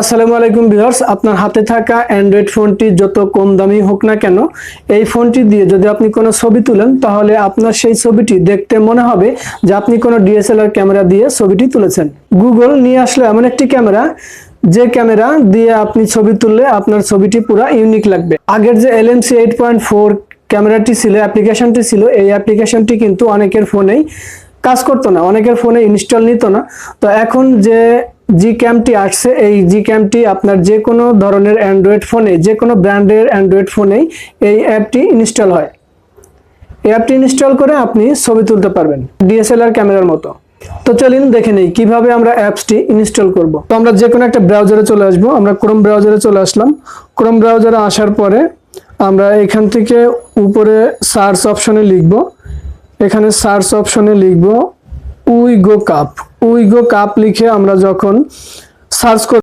আসসালামু আলাইকুম ভিউয়ার্স, আপনার হাতে থাকা অ্যান্ড্রয়েড ফোনটি যত কম দামি হোক না কেন, এই ফোনটি দিয়ে যদি আপনি কোনো ছবি তুলেন, তাহলে আপনার সেই ছবিটি দেখতে মনে হবে যে আপনি কোনো ডিএসএলআর ক্যামেরা দিয়ে ছবিটি তুলেছেন। গুগল নিয়ে আসলে এমন একটি ক্যামেরা, যে ক্যামেরা দিয়ে আপনি ছবি তুললে আপনার ছবিটি পুরো ইউনিক লাগবে। আগের যে এলএমসি এইট পয়েন্ট ফোর ক্যামেরাটি ছিল অ্যাপ্লিকেশনটি ছিল, এই অ্যাপ্লিকেশনটি কিন্তু অনেকের ফোনেই কাজ করতো না, অনেকের ফোনে ইনস্টল নিত না। তো এখন যে জি ক্যামটি আসছে। এই জি ক্যামটি আপনার যে কোনো ধরনের অ্যান্ড্রয়েড ফোনে যে কোনো ব্র্যান্ডের অ্যান্ড্রয়েড ফোনেই এই অ্যাপটি ইনস্টল হয়। এই অ্যাপটি ইনস্টল করে আপনি ছবি তুলতে পারবেন ডিএসএলআর ক্যামেরার মতো। তো চলুন দেখে নেই কীভাবে আমরা অ্যাপসটি ইনস্টল করব। তো আমরা যে কোনো একটা ব্রাউজারে চলে আসব। আমরা ক্রোম ব্রাউজারে চলে আসলাম। ক্রোম ব্রাউজারে আসার পরে আমরা এখান থেকে উপরে সার্চ অপশনে লিখব। এখানে সার্চ অপশনে লিখব উইগো কাপ উইগো কাপ লিখে আমরা যখন সার্চ